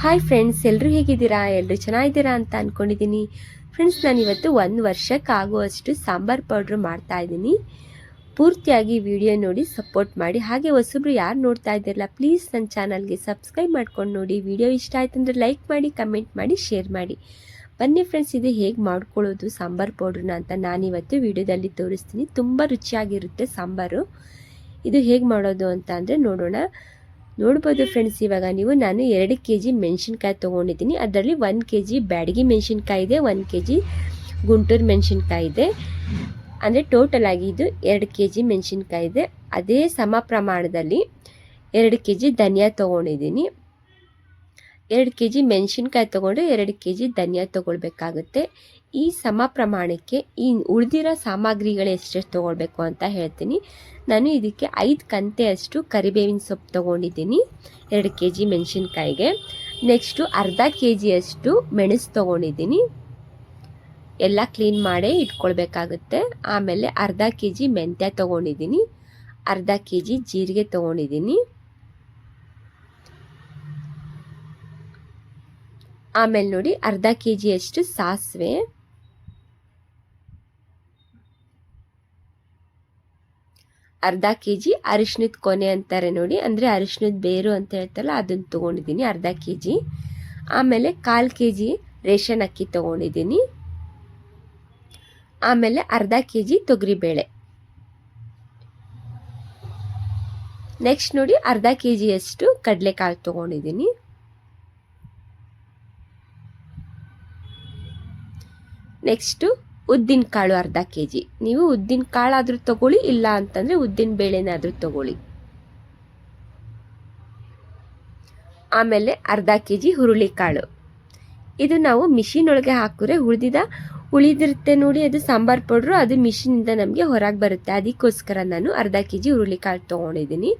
Hi friends ಎಲ್ಲರೂ ಹೇಗಿದ್ದೀರಾ? ಎಲ್ಲರೂ ಚೆನ್ನಾಗಿದ್ದೀರಾ ಅಂತ ಅಂದ್ಕೊಂಡಿದ್ದೀನಿ ಫ್ರೆಂಡ್ಸ್ ನಾನಿವತ್ತು ಒಂದು ವರ್ಷಕ್ಕಾಗುವಷ್ಟು ಸಾಂಬಾರ್ ಪೌಡ್ರ್ ಮಾಡ್ತಾ ಇದ್ದೀನಿ. ಪೂರ್ತಿಯಾಗಿ ವಿಡಿಯೋ ನೋಡಿ ಸಪೋರ್ಟ್ ಮಾಡಿ. ಹಾಗೆ ಹೊಸಬ್ರು ಯಾರು ನೋಡ್ತಾ ಇದ್ದೀರಲ್ಲ ಪ್ಲೀಸ್ ನನ್ನ ಚಾನಲ್ಗೆ ಸಬ್ಸ್ಕ್ರೈಬ್ ಮಾಡ್ಕೊಂಡು ನೋಡಿ. ವಿಡಿಯೋ ಇಷ್ಟ ಆಯ್ತು ಅಂದರೆ ಲೈಕ್ ಮಾಡಿ ಕಮೆಂಟ್ ಮಾಡಿ ಶೇರ್ ಮಾಡಿ. ಬನ್ನಿ ಫ್ರೆಂಡ್ಸ್ ಇದು ಹೇಗೆ ಮಾಡ್ಕೊಳ್ಳೋದು ಸಾಂಬಾರ್ ಪೌಡ್ರನ್ನ ಅಂತ ನಾನಿವತ್ತು ವಿಡಿಯೋದಲ್ಲಿ ತೋರಿಸ್ತೀನಿ. ತುಂಬ ರುಚಿಯಾಗಿರುತ್ತೆ ಸಾಂಬಾರು. ಇದು ಹೇಗೆ ಮಾಡೋದು ಅಂತ ನೋಡೋಣ. ನೋಡ್ಬೋದು ಫ್ರೆಂಡ್ಸ್ ಇವಾಗ ನೀವು ನಾನು ಎರಡು ಕೆ ಜಿ ಮೆಣಸಿನ್ಕಾಯಿ ತೊಗೊಂಡಿದ್ದೀನಿ. ಅದರಲ್ಲಿ ಒನ್ ಕೆ ಜಿ ಬ್ಯಾಡಗಿ ಮೆಣಸಿನ್ಕಾಯಿ ಇದೆ, ಒಂದು ಕೆ ಜಿ ಗುಂಟೂರು ಮೆಣಸಿನ್ಕಾಯಿ ಇದೆ. ಅಂದರೆ ಟೋಟಲ್ ಆಗಿ ಇದು ಎರಡು ಕೆ ಜಿ ಮೆಣಸಿನ್ಕಾಯಿ ಇದೆ. ಅದೇ ಸಮ ಪ್ರಮಾಣದಲ್ಲಿ ಎರಡು ಕೆ ಜಿ ಧನಿಯಾ ತೊಗೊಂಡಿದ್ದೀನಿ. ಎರಡು ಕೆ ಜಿ ಮೆಣಸಿನ್ಕಾಯಿ ತೊಗೊಂಡು ಎರಡು ಕೆ ಜಿ ಧನಿಯಾ ತೊಗೊಳ್ಬೇಕಾಗುತ್ತೆ. ಈ ಸಮ ಪ್ರಮಾಣಕ್ಕೆ ಈ ಉಳಿದಿರೋ ಸಾಮಗ್ರಿಗಳು ಎಷ್ಟೆಷ್ಟು ತೊಗೊಳ್ಬೇಕು ಅಂತ ಹೇಳ್ತೀನಿ. ನಾನು ಇದಕ್ಕೆ ಐದು ಕಂತೆಯಷ್ಟು ಕರಿಬೇವಿನ ಸೊಪ್ಪು ತೊಗೊಂಡಿದ್ದೀನಿ, ಎರಡು ಕೆ ಜಿ ಮೆಣಸಿನ್ಕಾಯಿಗೆ. ನೆಕ್ಸ್ಟು ಅರ್ಧ ಕೆ ಜಿಯಷ್ಟು ಮೆಣಸು ತೊಗೊಂಡಿದ್ದೀನಿ. ಎಲ್ಲ ಕ್ಲೀನ್ ಮಾಡೇ ಇಟ್ಕೊಳ್ಬೇಕಾಗುತ್ತೆ. ಆಮೇಲೆ ಅರ್ಧ ಕೆ ಜಿ ಮೆಂತ್ಯ ತೊಗೊಂಡಿದ್ದೀನಿ, ಅರ್ಧ ಕೆ ಜಿ ಜೀರಿಗೆ ತೊಗೊಂಡಿದ್ದೀನಿ. ಆಮೇಲೆ ನೋಡಿ ಅರ್ಧ ಕೆ ಜಿಯಷ್ಟು ಸಾಸಿವೆ. ಅರ್ಧ ಕೆ ಜಿ ಅರಿಶಿನದ ಕೊನೆ ಅಂತಾರೆ ನೋಡಿ, ಅಂದರೆ ಅರಿಶಿನದ ಬೇರು ಅಂತ ಹೇಳ್ತಾರಲ್ಲ ಅದನ್ನು ತೊಗೊಂಡಿದ್ದೀನಿ ಅರ್ಧ ಕೆ ಜಿ ಆಮೇಲೆ ಕಾಲು ಕೆ ಜಿ ರೇಷನ್ ಅಕ್ಕಿ ತೊಗೊಂಡಿದ್ದೀನಿ ಆಮೇಲೆ ಅರ್ಧ ಕೆ ಜಿ ತೊಗರಿಬೇಳೆ. ನೆಕ್ಸ್ಟ್ ನೋಡಿ ಅರ್ಧ ಕೆ ಜಿಯಷ್ಟು ಕಡಲೆಕಾಳು ತೊಗೊಂಡಿದ್ದೀನಿ ನೆಕ್ಸ್ಟು ಉದ್ದಿನ ಕಾಳು ಅರ್ಧ ಕೆ ಜಿ ನೀವು ಉದ್ದಿನ ಕಾಳಾದರೂ ತಗೊಳ್ಳಿ, ಇಲ್ಲ ಅಂತಂದರೆ ಉದ್ದಿನ ಬೇಳೆನಾದರೂ ತಗೊಳ್ಳಿ. ಆಮೇಲೆ ಅರ್ಧ ಕೆ ಜಿ ಹುರುಳಿಕಾಳು ಇದು ನಾವು ಮಿಷಿನ್ ಒಳಗೆ ಹಾಕಿದ್ರೆ ಉಳಿದಿದ, ಉಳಿದಿರುತ್ತೆ ನೋಡಿ, ಅದು ಸಾಂಬಾರ್ ಪೌಡ್ರು, ಅದು ಮಿಷಿನಿಂದ ನಮಗೆ ಹೊರಗೆ ಬರುತ್ತೆ. ಅದಕ್ಕೋಸ್ಕರ ನಾನು ಅರ್ಧ ಕೆ ಜಿ ಹುರುಳಿಕಾಳು ತೊಗೊಂಡಿದ್ದೀನಿ.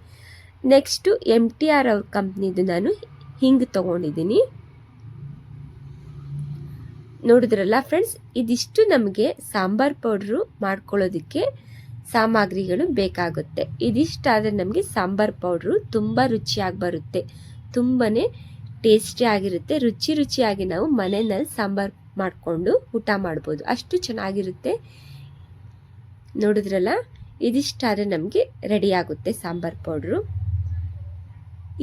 ನೆಕ್ಸ್ಟು ಎಂ ಟಿ ಆರ್ ಅವ್ರ ಕಂಪ್ನಿದು ನಾನು ಹಿಂಗೆ ತೊಗೊಂಡಿದ್ದೀನಿ. ನೋಡಿದ್ರಲ್ಲ ಫ್ರೆಂಡ್ಸ್ ಇದಿಷ್ಟು ನಮಗೆ ಸಾಂಬಾರ್ ಪೌಡ್ರು ಮಾಡ್ಕೊಳ್ಳೋದಕ್ಕೆ ಸಾಮಗ್ರಿಗಳು ಬೇಕಾಗುತ್ತೆ. ಇದಿಷ್ಟಾದರೆ ನಮಗೆ ಸಾಂಬಾರ್ ಪೌಡ್ರು ತುಂಬ ರುಚಿಯಾಗಿ ಬರುತ್ತೆ. ತುಂಬಾ ಟೇಸ್ಟಿ ಆಗಿರುತ್ತೆ. ರುಚಿ ರುಚಿಯಾಗಿ ನಾವು ಮನೆಯಲ್ಲಿ ಸಾಂಬಾರ್ ಮಾಡಿಕೊಂಡು ಊಟ ಮಾಡ್ಬೋದು. ಅಷ್ಟು ಚೆನ್ನಾಗಿರುತ್ತೆ. ನೋಡಿದ್ರಲ್ಲ? ಇದಿಷ್ಟಾದರೆ ನಮಗೆ ರೆಡಿಯಾಗುತ್ತೆ ಸಾಂಬಾರ್ ಪೌಡ್ರು.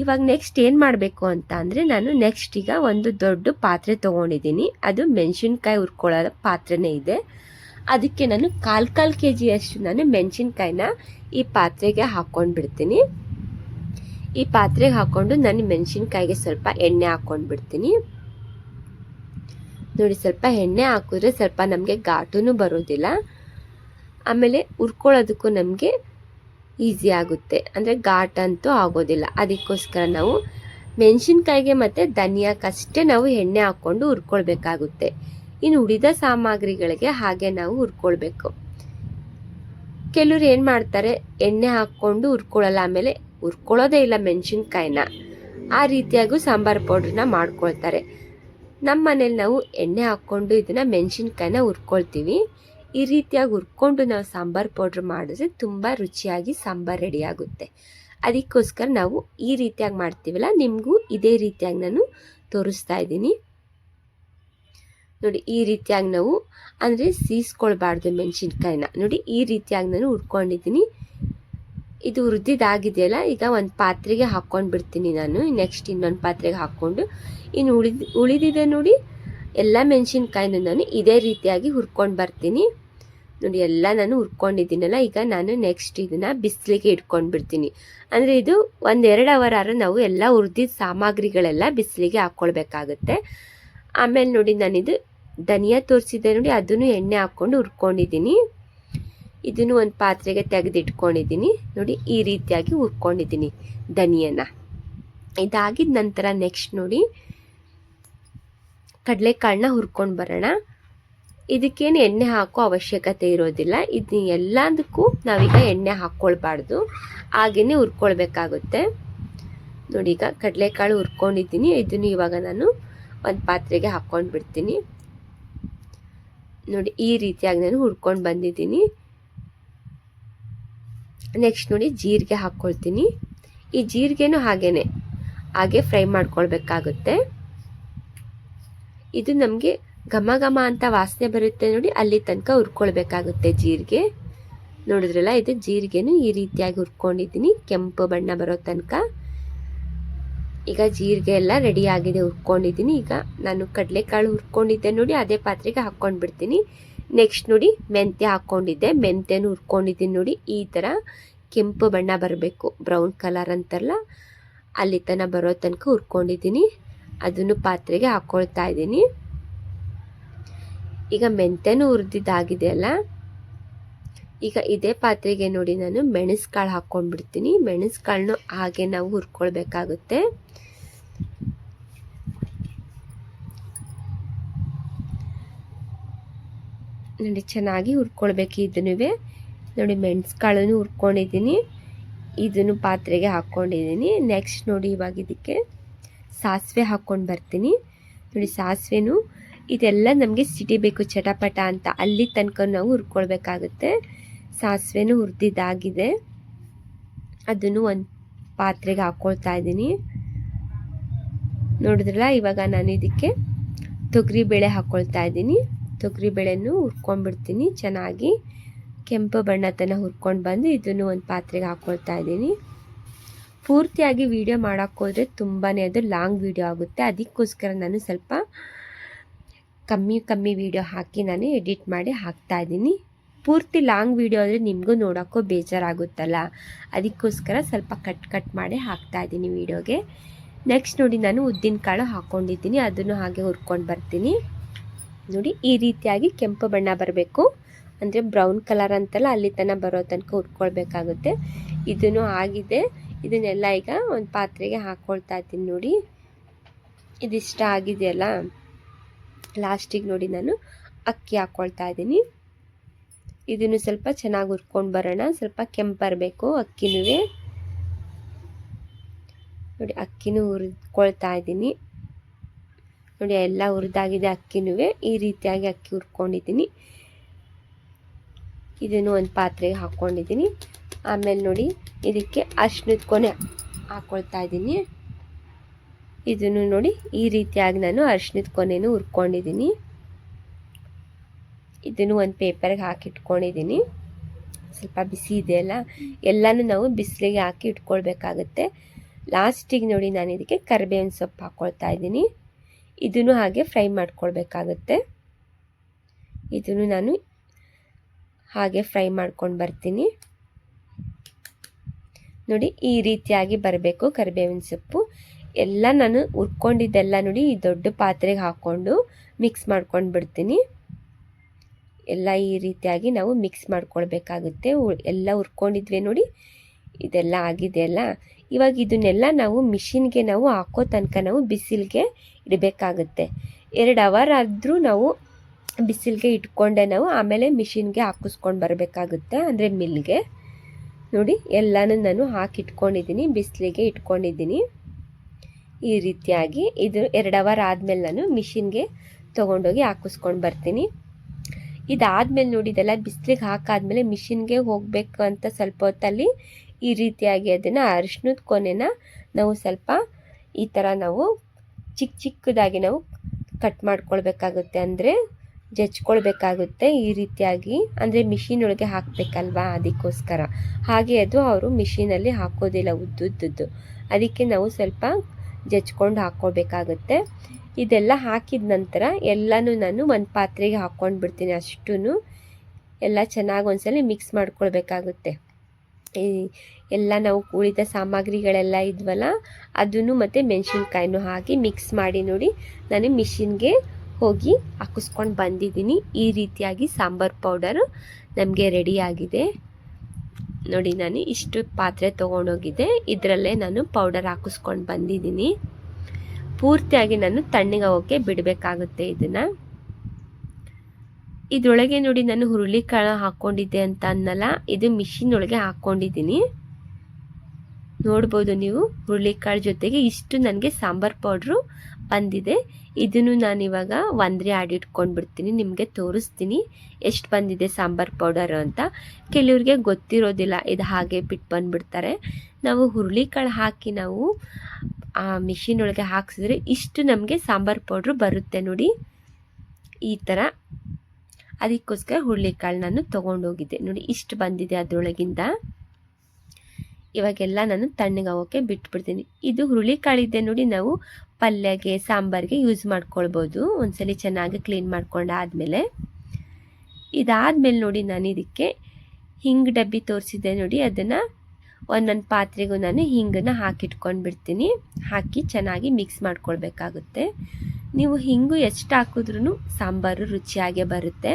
ಇವಾಗ ನೆಕ್ಸ್ಟ್ ಏನು ಮಾಡಬೇಕು ಅಂತ ಅಂದರೆ ನಾನು ನೆಕ್ಸ್ಟ್ ಈಗ ಒಂದು ದೊಡ್ಡ ಪಾತ್ರೆ ತೊಗೊಂಡಿದ್ದೀನಿ. ಅದು ಮೆಣಸಿನ್ಕಾಯಿ ಉರ್ಕೊಳ್ಳೋ ಪಾತ್ರೆನೇ ಇದೆ. ಅದಕ್ಕೆ ನಾನು ಕಾಲು ಕಾಲು ಕೆ ಜಿಯಷ್ಟು ನಾನು ಮೆಣಸಿನ್ಕಾಯಿನ ಈ ಪಾತ್ರೆಗೆ ಹಾಕ್ಕೊಂಡು ಬಿಡ್ತೀನಿ ಈ ಪಾತ್ರೆಗೆ ಹಾಕ್ಕೊಂಡು ನಾನು ಮೆಣಸಿನ್ಕಾಯಿಗೆ ಸ್ವಲ್ಪ ಎಣ್ಣೆ ಹಾಕ್ಕೊಂಡು ಬಿಡ್ತೀನಿ ನೋಡಿ ಸ್ವಲ್ಪ ಎಣ್ಣೆ ಹಾಕಿದ್ರೆ ಸ್ವಲ್ಪ ನಮಗೆ ಘಾಟೂ ಬರೋದಿಲ್ಲ. ಆಮೇಲೆ ಉರ್ಕೊಳ್ಳೋದಕ್ಕೂ ನಮಗೆ ಈಸಿ ಆಗುತ್ತೆ. ಅಂದರೆ ಘಾಟ್ ಅಂತೂ ಆಗೋದಿಲ್ಲ. ಅದಕ್ಕೋಸ್ಕರ ನಾವು ಮೆಣಸಿನ್ಕಾಯಿಗೆ ಮತ್ತು ಧನಿಯಾಕ್ಕಷ್ಟೇ ನಾವು ಎಣ್ಣೆ ಹಾಕ್ಕೊಂಡು ಹುರ್ಕೊಳ್ಬೇಕಾಗುತ್ತೆ. ಇನ್ನು ಉಳಿದ ಸಾಮಗ್ರಿಗಳಿಗೆ ಹಾಗೆ ನಾವು ಹುರ್ಕೊಳ್ಬೇಕು. ಕೆಲವ್ರು ಏನು ಮಾಡ್ತಾರೆ, ಎಣ್ಣೆ ಹಾಕ್ಕೊಂಡು ಹುರ್ಕೊಳ್ಳಲ್ಲ, ಆಮೇಲೆ ಹುರ್ಕೊಳ್ಳೋದೇ ಇಲ್ಲ ಮೆಣಸಿನ್ಕಾಯಿನ. ಆ ರೀತಿಯಾಗೂ ಸಾಂಬಾರು ಪೌಡ್ರನ್ನ ಮಾಡ್ಕೊಳ್ತಾರೆ. ನಮ್ಮ ಮನೇಲಿ ನಾವು ಎಣ್ಣೆ ಹಾಕ್ಕೊಂಡು ಇದನ್ನು ಮೆಣಸಿನ್ಕಾಯಿನ ಹುರ್ಕೊಳ್ತೀವಿ. ಈ ರೀತಿಯಾಗಿ ಹುರ್ಕೊಂಡು ನಾವು ಸಾಂಬಾರು ಪೌಡ್ರ್ ಮಾಡಿದ್ರೆ ತುಂಬ ರುಚಿಯಾಗಿ ಸಾಂಬಾರು ರೆಡಿಯಾಗುತ್ತೆ ಅದಕ್ಕೋಸ್ಕರ ನಾವು ಈ ರೀತಿಯಾಗಿ ಮಾಡ್ತೀವಲ್ಲ, ನಿಮಗೂ ಇದೇ ರೀತಿಯಾಗಿ ನಾನು ತೋರಿಸ್ತಾ ಇದ್ದೀನಿ. ನೋಡಿ, ಈ ರೀತಿಯಾಗಿ ನಾವು, ಅಂದರೆ ಸೀಸ್ಕೊಳ್ಬಾರ್ದು ಮೆಣಸಿನ್ಕಾಯಿನ. ನೋಡಿ, ಈ ರೀತಿಯಾಗಿ ನಾನು ಹುರ್ಕೊಂಡಿದ್ದೀನಿ. ಇದು ಹುರಿದಿದ್ದಾಗಿದೆಯಲ್ಲ, ಈಗ ಒಂದು ಪಾತ್ರೆಗೆ ಹಾಕ್ಕೊಂಡು ಬಿಡ್ತೀನಿ ನಾನು. ನೆಕ್ಸ್ಟ್ ಇನ್ನೊಂದು ಪಾತ್ರೆಗೆ ಹಾಕ್ಕೊಂಡು. ಇನ್ನು ಉಳಿದ, ಉಳಿದಿದೆ ನೋಡಿ, ಎಲ್ಲ ಮೆಣಸಿನ್ಕಾಯಿನ ನಾನು ಇದೇ ರೀತಿಯಾಗಿ ಹುರ್ಕೊಂಡು ಬರ್ತೀನಿ. ನೋಡಿ, ಎಲ್ಲ ನಾನು ಹುರ್ಕೊಂಡಿದ್ದೀನಲ್ಲ, ಈಗ ನಾನು ನೆಕ್ಸ್ಟ್ ಇದನ್ನು ಬಿಸಿಲಿಗೆ ಇಟ್ಕೊಂಡು ಬಿಡ್ತೀನಿ ಅಂದರೆ ಇದು ಒಂದೆರಡು ಅವರ್ ಆದ್ರೆ ನಾವು ಎಲ್ಲ ಹುರಿದಿದ್ದ ಸಾಮಗ್ರಿಗಳೆಲ್ಲ ಬಿಸಿಲಿಗೆ ಹಾಕ್ಕೊಳ್ಬೇಕಾಗುತ್ತೆ ಆಮೇಲೆ ನೋಡಿ, ನಾನಿದು ಧನಿಯಾ ತೋರಿಸಿದ್ದೆ ನೋಡಿ, ಅದನ್ನು ಎಣ್ಣೆ ಹಾಕ್ಕೊಂಡು ಹುರ್ಕೊಂಡಿದ್ದೀನಿ. ಇದನ್ನು ಒಂದು ಪಾತ್ರೆಗೆ ತೆಗೆದಿಟ್ಕೊಂಡಿದ್ದೀನಿ. ನೋಡಿ, ಈ ರೀತಿಯಾಗಿ ಹುರ್ಕೊಂಡಿದ್ದೀನಿ ಧನಿಯನ್ನ ಇದಾಗಿದ ನಂತರ ನೆಕ್ಸ್ಟ್ ನೋಡಿ ಕಡಲೆಕಾಳನ್ನ ಹುರ್ಕೊಂಡು ಬರೋಣ. ಇದಕ್ಕೇನು ಎಣ್ಣೆ ಹಾಕೋ ಅವಶ್ಯಕತೆ ಇರೋದಿಲ್ಲ. ಇದನ್ನ ಎಲ್ಲದಕ್ಕೂ ನಾವೀಗ ಎಣ್ಣೆ ಹಾಕ್ಕೊಳ್ಬಾರ್ದು ಹಾಗೆಯೇ ಹುರ್ಕೊಳ್ಬೇಕಾಗುತ್ತೆ. ನೋಡಿ ಈಗ ಕಡಲೆಕಾಳು ಹುರ್ಕೊಂಡಿದ್ದೀನಿ. ಇದನ್ನು ಇವಾಗ ನಾನು ಒಂದು ಪಾತ್ರೆಗೆ ಹಾಕ್ಕೊಂಡು ಬಿಡ್ತೀನಿ ನೋಡಿ ಈ ರೀತಿಯಾಗಿ ನಾನು ಹುರ್ಕೊಂಡು ಬಂದಿದ್ದೀನಿ. ನೆಕ್ಸ್ಟ್ ನೋಡಿ ಜೀರಿಗೆ ಹಾಕ್ಕೊಳ್ತೀನಿ ಈ ಜೀರಿಗೆನೂ ಹಾಗೇ ಹಾಗೆ ಫ್ರೈ ಮಾಡ್ಕೊಳ್ಬೇಕಾಗುತ್ತೆ. ಇದು ನಮಗೆ ಘಮ ಘಮ ಅಂತ ವಾಸನೆ ಬರುತ್ತೆ ನೋಡಿ, ಅಲ್ಲಿ ತನಕ ಹುರ್ಕೊಳ್ಬೇಕಾಗುತ್ತೆ ಜೀರಿಗೆ. ನೋಡಿದ್ರಲ್ಲ, ಇದು ಜೀರಿಗೆನು ಈ ರೀತಿಯಾಗಿ ಹುರ್ಕೊಂಡಿದ್ದೀನಿ. ಕೆಂಪು ಬಣ್ಣ ಬರೋ ತನಕ. ಈಗ ಜೀರಿಗೆ ಎಲ್ಲ ರೆಡಿ ಆಗಿದೆ, ಹುರ್ಕೊಂಡಿದ್ದೀನಿ. ಈಗ ನಾನು ಕಡಲೆಕಾಳು ಹುರ್ಕೊಂಡಿದ್ದೆ ನೋಡಿ, ಅದೇ ಪಾತ್ರೆಗೆ ಹಾಕ್ಕೊಂಡು ಬಿಡ್ತೀನಿ. ನೆಕ್ಸ್ಟ್ ನೋಡಿ, ಮೆಂತ್ಯ ಹಾಕ್ಕೊಂಡಿದ್ದೆ. ಮೆಂತ್ಯನೂ ಹುರ್ಕೊಂಡಿದ್ದೀನಿ ನೋಡಿ, ಈ ಥರ ಕೆಂಪು ಬಣ್ಣ ಬರಬೇಕು. ಬ್ರೌನ್ ಕಲರ್ ಅಂತಲ್ಲ ಅಲ್ಲಿ ತನಕ ಬರೋ ತನಕ ಹುರ್ಕೊಂಡಿದ್ದೀನಿ. ಅದನ್ನು ಪಾತ್ರೆಗೆ ಹಾಕ್ಕೊಳ್ತಾ ಇದ್ದೀನಿ. ಈಗ ಮೆಂತ್ಯನೂ ಹುರಿದಿದ್ದಾಗಿದೆ ಅಲ್ಲ? ಈಗ ಇದೇ ಪಾತ್ರೆಗೆ ನೋಡಿ ನಾನು ಮೆಣಸುಕಾಳು ಹಾಕ್ಕೊಂಡ್ಬಿಡ್ತೀನಿ. ಮೆಣಸುಕಾಳನ್ನು ಹಾಗೆ ನಾವು ಹುರ್ಕೊಳ್ಬೇಕಾಗುತ್ತೆ. ನೋಡಿ, ಚೆನ್ನಾಗಿ ಹುರ್ಕೊಳ್ಬೇಕು ಇದನ್ನು ನೋಡಿ, ಮೆಣಸುಕಾಳನ್ನು ಹುರ್ಕೊಂಡಿದ್ದೀನಿ. ಇದನ್ನು ಪಾತ್ರೆಗೆ ಹಾಕ್ಕೊಂಡಿದ್ದೀನಿ. ನೆಕ್ಸ್ಟ್ ನೋಡಿ ಇವಾಗ ಇದಕ್ಕೆ ಸಾಸಿವೆ ಹಾಕ್ಕೊಂಡು ಬರ್ತೀನಿ. ನೋಡಿ, ಸಾಸಿವೆನೂ ಇದೆಲ್ಲ ನಮಗೆ ಸಿಡಿಬೇಕು ಚಟಪಟ ಅಂತ. ಅಲ್ಲಿ ತನಕ ನಾವು ಹುರ್ಕೊಳ್ಬೇಕಾಗುತ್ತೆ. ಸಾಸಿವೆನೂ ಹುರಿದಿದ್ದಾಗಿದೆ. ಅದನ್ನು ಒಂದು ಪಾತ್ರೆಗೆ ಹಾಕ್ಕೊಳ್ತಾ ಇದ್ದೀನಿ. ನೋಡಿದ್ರಲ್ಲ, ಇವಾಗ ನಾನು ಇದಕ್ಕೆ ತೊಗರಿಬೇಳೆ ಹಾಕ್ಕೊಳ್ತಾ ಇದ್ದೀನಿ. ತೊಗರಿಬೇಳೆನೂ ಹುರ್ಕೊಂಡ್ಬಿಡ್ತೀನಿ ಚೆನ್ನಾಗಿ. ಕೆಂಪು ಬಣ್ಣ ತನಕ ಹುರ್ಕೊಂಡು ಬಂದು ಇದನ್ನು ಒಂದು ಪಾತ್ರೆಗೆ ಹಾಕ್ಕೊಳ್ತಾ ಇದ್ದೀನಿ. ಪೂರ್ತಿಯಾಗಿ ವೀಡಿಯೋ ಮಾಡೋಕ್ಕೋದ್ರೆ ತುಂಬಾ ಅದು ಲಾಂಗ್ ವಿಡಿಯೋ ಆಗುತ್ತೆ. ಅದಕ್ಕೋಸ್ಕರ ನಾನು ಸ್ವಲ್ಪ ಕಮ್ಮಿ ಕಮ್ಮಿ ವಿಡಿಯೋ ಹಾಕಿ ನಾನು ಎಡಿಟ್ ಮಾಡಿ ಹಾಕ್ತಾ ಇದ್ದೀನಿ. ಪೂರ್ತಿ ಲಾಂಗ್ ವಿಡಿಯೋ ಅಂದರೆ ನಿಮಗೂ ನೋಡೋಕ್ಕೂ ಬೇಜಾರಾಗುತ್ತಲ್ಲ? ಅದಕ್ಕೋಸ್ಕರ ಸ್ವಲ್ಪ ಕಟ್ ಕಟ್ ಮಾಡಿ ಹಾಕ್ತಾ ಇದ್ದೀನಿ ವಿಡಿಯೋಗೆ ನೆಕ್ಸ್ಟ್ ನೋಡಿ ನಾನು ಉದ್ದಿನ ಕಾಳು ಹಾಕ್ಕೊಂಡಿದ್ದೀನಿ ಅದನ್ನು ಹಾಗೆ ಹುರ್ಕೊಂಡು ಬರ್ತೀನಿ. ನೋಡಿ, ಈ ರೀತಿಯಾಗಿ ಕೆಂಪು ಬಣ್ಣ ಬರಬೇಕು. ಅಂದರೆ ಬ್ರೌನ್ ಕಲರ್ ಅಂತಲ್ಲ, ಅಲ್ಲಿ ತನಕ ಬರೋ ತನಕ ಹುರ್ಕೊಳ್ಬೇಕಾಗುತ್ತೆ. ಇದನ್ನು ಆಗಿದೆ. ಇದನ್ನೆಲ್ಲ ಈಗ ಒಂದು ಪಾತ್ರೆಗೆ ಹಾಕ್ಕೊಳ್ತಾ ಇದ್ದೀನಿ ನೋಡಿ. ಇದಿಷ್ಟ ಆಗಿದೆಯಲ್ಲ? ಲಾಸ್ಟಿಗೆ ನೋಡಿ ನಾನು ಅಕ್ಕಿ ಹಾಕ್ಕೊಳ್ತಾ ಇದ್ದೀನಿ. ಇದನ್ನು ಸ್ವಲ್ಪ ಚೆನ್ನಾಗಿ ಹುರ್ಕೊಂಡು ಬರೋಣ. ಸ್ವಲ್ಪ ಕೆಂಪು ಬರಬೇಕು ಅಕ್ಕಿನೂ ನೋಡಿ, ಅಕ್ಕಿನೂ ಹುರಿದ್ಕೊಳ್ತಾ ಇದ್ದೀನಿ. ನೋಡಿ, ಎಲ್ಲ ಹುರಿದಾಗಿದೆ ಅಕ್ಕಿನೂ ಈ ರೀತಿಯಾಗಿ ಅಕ್ಕಿ ಹುರ್ಕೊಂಡಿದ್ದೀನಿ. ಇದನ್ನು ಒಂದು ಪಾತ್ರೆಗೆ ಹಾಕ್ಕೊಂಡಿದ್ದೀನಿ ಆಮೇಲೆ ನೋಡಿ, ಇದಕ್ಕೆ ಅರ್ಶಿನದ ಕೊನೆ ಹಾಕ್ಕೊಳ್ತಾ ಇದ್ದೀನಿ. ಇದನ್ನು ನೋಡಿ ಈ ರೀತಿಯಾಗಿ ನಾನು ಅರ್ಶಿನದ ಕೊನೆಯೂ ಹುರ್ಕೊಂಡಿದ್ದೀನಿ. ಇದನ್ನು ಒಂದು ಪೇಪರ್ಗೆ ಹಾಕಿ ಇಟ್ಕೊಂಡಿದ್ದೀನಿ. ಸ್ವಲ್ಪ ಬಿಸಿ ಇದೆಯಲ್ಲ ಎಲ್ಲನೂ ನಾವು ಬಿಸಿಲಿಗೆ ಹಾಕಿ ಇಟ್ಕೊಳ್ಬೇಕಾಗತ್ತೆ. ಲಾಸ್ಟಿಗೆ ನೋಡಿ ನಾನು ಇದಕ್ಕೆ ಕರಿಬೇವಿನ ಸೊಪ್ಪು ಹಾಕ್ಕೊಳ್ತಾ ಇದ್ದೀನಿ. ಇದನ್ನು ಹಾಗೆ ಫ್ರೈ ಮಾಡ್ಕೊಳ್ಬೇಕಾಗತ್ತೆ. ಇದನ್ನು ನಾನು ಹಾಗೆ ಫ್ರೈ ಮಾಡ್ಕೊಂಡು ಬರ್ತೀನಿ. ನೋಡಿ ಈ ರೀತಿಯಾಗಿ ಬರಬೇಕು ಕರಿಬೇವಿನ ಸೊಪ್ಪು. ಎಲ್ಲ ನಾನು ಹುರ್ಕೊಂಡಿದ್ದೆಲ್ಲ ನೋಡಿ ಈ ದೊಡ್ಡ ಪಾತ್ರೆಗೆ ಹಾಕ್ಕೊಂಡು ಮಿಕ್ಸ್ ಮಾಡ್ಕೊಂಡು ಬಿಡ್ತೀನಿ ಎಲ್ಲ ಈ ರೀತಿಯಾಗಿ ನಾವು ಮಿಕ್ಸ್ ಮಾಡ್ಕೊಳ್ಬೇಕಾಗುತ್ತೆ. ಎಲ್ಲ ಹುರ್ಕೊಂಡಿದ್ವಿ ನೋಡಿ, ಇದೆಲ್ಲ ಆಗಿದೆಯಲ್ಲ ಇವಾಗ ಇದನ್ನೆಲ್ಲ ನಾವು ಮಿಷಿನ್ಗೆ ನಾವು ಹಾಕೋ ತನಕ ನಾವು ಬಿಸಿಲಿಗೆ ಇಡಬೇಕಾಗುತ್ತೆ. ಎರಡು ಅವರ್ ಆದರೂ ನಾವು ಬಿಸಿಲಿಗೆ ಇಟ್ಕೊಂಡೆ ನಾವು ಆಮೇಲೆ ಮಿಷಿನ್ಗೆ ಹಾಕಿಸ್ಕೊಂಡು ಬರಬೇಕಾಗುತ್ತೆ, ಅಂದರೆ ಮಿಲ್ಗೆ ನೋಡಿ, ಎಲ್ಲನೂ ನಾನು ಹಾಕಿಟ್ಕೊಂಡಿದ್ದೀನಿ, ಬಿಸಿಲಿಗೆ ಇಟ್ಕೊಂಡಿದ್ದೀನಿ. ಈ ರೀತಿಯಾಗಿ ಇದು ಎರಡು ಅವರ್ ಆದಮೇಲೆ ನಾನು ಮಿಷಿನ್ಗೆ ತೊಗೊಂಡೋಗಿ ಹಾಕಿಸ್ಕೊಂಡು ಬರ್ತೀನಿ. ಇದಾದಮೇಲೆ ನೋಡಿ ಇದೆಲ್ಲ ಬಿಸಿಲಿಗೆ ಹಾಕಾದ್ಮೇಲೆ ಮಿಷಿನ್ಗೆ ಹೋಗಬೇಕು ಅಂತ ಸ್ವಲ್ಪ ಹೊತ್ತಲ್ಲಿ ಈ ರೀತಿಯಾಗಿ ಅದನ್ನು ಅರಿಶಿನದ ಕೊನೆನ ನಾವು ಸ್ವಲ್ಪ ಈ ಥರ ನಾವು ಚಿಕ್ಕ ಚಿಕ್ಕದಾಗಿ ನಾವು ಕಟ್ ಮಾಡ್ಕೊಳ್ಬೇಕಾಗುತ್ತೆ ಅಂದರೆ ಜಚ್ಕೊಳ್ಬೇಕಾಗುತ್ತೆ ಈ ರೀತಿಯಾಗಿ. ಅಂದರೆ ಮಿಷಿನ್ ಒಳಗೆ ಹಾಕಬೇಕಲ್ವಾ ಅದಕ್ಕೋಸ್ಕರ. ಹಾಗೆ ಅದು ಅವರು ಮಿಷಿನಲ್ಲಿ ಹಾಕೋದಿಲ್ಲ ಉದ್ದುದ್ದು ಅದಕ್ಕೆ ನಾವು ಸ್ವಲ್ಪ ಜಜ್ಕೊಂಡು ಹಾಕ್ಕೊಳ್ಬೇಕಾಗುತ್ತೆ. ಇದೆಲ್ಲ ಹಾಕಿದ ನಂತರ ಎಲ್ಲನೂ ನಾನು ಒಂದು ಪಾತ್ರೆಗೆ ಹಾಕ್ಕೊಂಡು ಬಿಡ್ತೀನಿ ಅಷ್ಟೂ ಎಲ್ಲ ಚೆನ್ನಾಗಿ ಒಂದ್ಸಲ ಮಿಕ್ಸ್ ಮಾಡ್ಕೊಳ್ಬೇಕಾಗುತ್ತೆ. ಈ ಎಲ್ಲ ನಾವು ಉಳಿದ ಸಾಮಗ್ರಿಗಳೆಲ್ಲ ಇದ್ವಲ್ಲ ಅದನ್ನು ಮತ್ತು ಮೆಣಸಿನ್ಕಾಯಿನೂ ಹಾಕಿ ಮಿಕ್ಸ್ ಮಾಡಿ ನೋಡಿ ನಾನು ಮಿಷಿನ್ಗೆ ಹೋಗಿ ಹಾಕಿಸ್ಕೊಂಡು ಬಂದಿದ್ದೀನಿ. ಈ ರೀತಿಯಾಗಿ ಸಾಂಬಾರು ಪೌಡರು ನಮಗೆ ರೆಡಿಯಾಗಿದೆ ನೋಡಿ, ನಾನು ಇಷ್ಟು ಪಾತ್ರೆ ತೊಗೊಂಡೋಗಿದ್ದೆ. ಇದರಲ್ಲೇ ನಾನು ಪೌಡರ್ ಹಾಕಿಸ್ಕೊಂಡು ಬಂದಿದ್ದೀನಿ. ಪೂರ್ತಿಯಾಗಿ ನಾನು ತಣ್ಣಗೆ ಹೋಗೋಕ್ಕೆ ಬಿಡಬೇಕಾಗುತ್ತೆ ಇದನ್ನು. ಇದರೊಳಗೆ ನೋಡಿ, ನಾನು ಹುರುಳಿಕಾಳು ಹಾಕ್ಕೊಂಡಿದ್ದೆ ಅಂತ ಅನ್ನಲ್ಲ. ಇದು ಮಿಷಿನ್ ಒಳಗೆ ಹಾಕ್ಕೊಂಡಿದ್ದೀನಿ ನೋಡ್ಬೋದು ನೀವು ಹುರುಳಿಕಾಳು ಜೊತೆಗೆ ಇಷ್ಟು ನನಗೆ ಸಾಂಬಾರು ಪೌಡ್ರು ಬಂದಿದೆ. ಇದನ್ನು ನಾನಿವಾಗ ಒಂದ್ರೆ ಆಡಿಟ್ಕೊಂಡು ಬಿಡ್ತೀನಿ ನಿಮಗೆ ತೋರಿಸ್ತೀನಿ ಎಷ್ಟು ಬಂದಿದೆ ಸಾಂಬಾರು ಪೌಡರು ಅಂತ. ಕೆಲವ್ರಿಗೆ ಗೊತ್ತಿರೋದಿಲ್ಲ ಇದು ಹಾಗೆ ಬಿಟ್ಟು ಬಂದುಬಿಡ್ತಾರೆ. ನಾವು ಹುರುಳಿಕಾಳು ಹಾಕಿ ನಾವು, ಆ ಮಿಷಿನ್ ಒಳಗೆ ಹಾಕ್ಸಿದ್ರೆ ಇಷ್ಟು ನಮಗೆ ಸಾಂಬಾರು ಪೌಡ್ರು ಬರುತ್ತೆ ನೋಡಿ. ಈ ಥರ ಅದಕ್ಕೋಸ್ಕರ ಹುರುಳಿಕಾಳು ನಾನು ತೊಗೊಂಡೋಗಿದ್ದೆ. ನೋಡಿ ಇಷ್ಟು ಬಂದಿದೆ ಅದರೊಳಗಿಂದ. ಇವಾಗೆಲ್ಲ ನಾನು ತಣ್ಣಗಾಗೋಕ್ಕೆ ಬಿಟ್ಬಿಡ್ತೀನಿ. ಇದು ಹುರುಳಿಕಾಳಿದೆ ನೋಡಿ ನಾವು ಪಲ್ಯಗೆ, ಸಾಂಬಾರಿಗೆ ಯೂಸ್ ಮಾಡ್ಕೊಳ್ಬೋದು. ಒಂದ್ಸಲಿ ಚೆನ್ನಾಗಿ ಕ್ಲೀನ್ ಮಾಡ್ಕೊಂಡಾದಮೇಲೆ. ಇದಾದ್ಮೇಲೆ ನೋಡಿ ನಾನು ಇದಕ್ಕೆ ಹಿಂಗೆ ಡಬ್ಬಿ ತೋರಿಸಿದ್ದೆ ನೋಡಿ, ಅದನ್ನು ಒಂದೊಂದು ಪಾತ್ರೆಗೂ ನಾನು ಹಿಂಗನ್ನು ಹಾಕಿಟ್ಕೊಂಡು ಬಿಡ್ತೀನಿ ಹಾಕಿ ಚೆನ್ನಾಗಿ ಮಿಕ್ಸ್ ಮಾಡ್ಕೊಳ್ಬೇಕಾಗುತ್ತೆ. ನೀವು ಹಿಂಗು ಎಷ್ಟು ಹಾಕಿದ್ರೂ ಸಾಂಬಾರು ರುಚಿಯಾಗೇ ಬರುತ್ತೆ.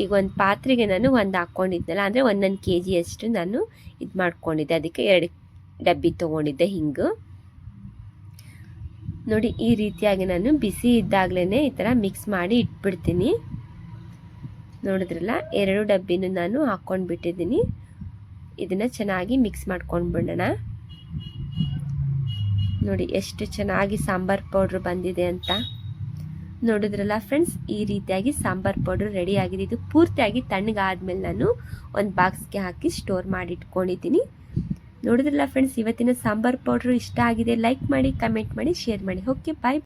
ಈಗ ಒಂದು ಪಾತ್ರೆಗೆ ನಾನು ಒಂದು ಹಾಕ್ಕೊಂಡಿದ್ದೆನಲ್ಲ ಅಂದರೆ ಒಂದೊಂದು ಕೆ ಜಿಯಷ್ಟು ನಾನು ಇದು ಮಾಡ್ಕೊಂಡಿದ್ದೆ. ಅದಕ್ಕೆ ಎರಡು ಡಬ್ಬಿ ತೊಗೊಂಡಿದ್ದೆ ಹಿಂಗು. ನೋಡಿ, ಈ ರೀತಿಯಾಗಿ ನಾನು ಬಿಸಿ ಇದ್ದಾಗಲೇ ಈ ಥರ ಮಿಕ್ಸ್ ಮಾಡಿ ಇಟ್ಬಿಡ್ತೀನಿ. ನೋಡಿದ್ರಲ್ಲ, ಎರಡು ಡಬ್ಬಿನೂ ನಾನು ಹಾಕ್ಕೊಂಡ್ಬಿಟ್ಟಿದ್ದೀನಿ. ಇದನ್ನು ಚೆನ್ನಾಗಿ ಮಿಕ್ಸ್ ಮಾಡ್ಕೊಂಡು ಬಿಡೋಣ ನೋಡಿ, ಎಷ್ಟು ಚೆನ್ನಾಗಿ ಸಾಂಬಾರು ಪೌಡ್ರ್ ಬಂದಿದೆ ಅಂತ. ನೋಡಿದ್ರಲ್ಲ ಫ್ರೆಂಡ್ಸ್ ಈ ರೀತಿಯಾಗಿ ಸಾಂಬಾರು ಪೌಡ್ರ್ ರೆಡಿ ಆಗಿದೆ. ಇದು ಪೂರ್ತಿಯಾಗಿ ತಣ್ಣಗಾದ್ಮೇಲೆ ನಾನು ಒಂದು ಬಾಕ್ಸ್ಗೆ ಹಾಕಿ ಸ್ಟೋರ್ ಮಾಡಿ ಇಟ್ಕೊಂಡಿದ್ದೀನಿ. ನೋಡಿದ್ರಲ್ಲ ಫ್ರೆಂಡ್ಸ್ ಇವತ್ತಿನ ಸಾಂಬಾರ್ ಪೌಡ್ರು ಇಷ್ಟ ಆಗಿದೆ ಲೈಕ್ ಮಾಡಿ ಕಮೆಂಟ್ ಮಾಡಿ ಶೇರ್ ಮಾಡಿ. Okay bye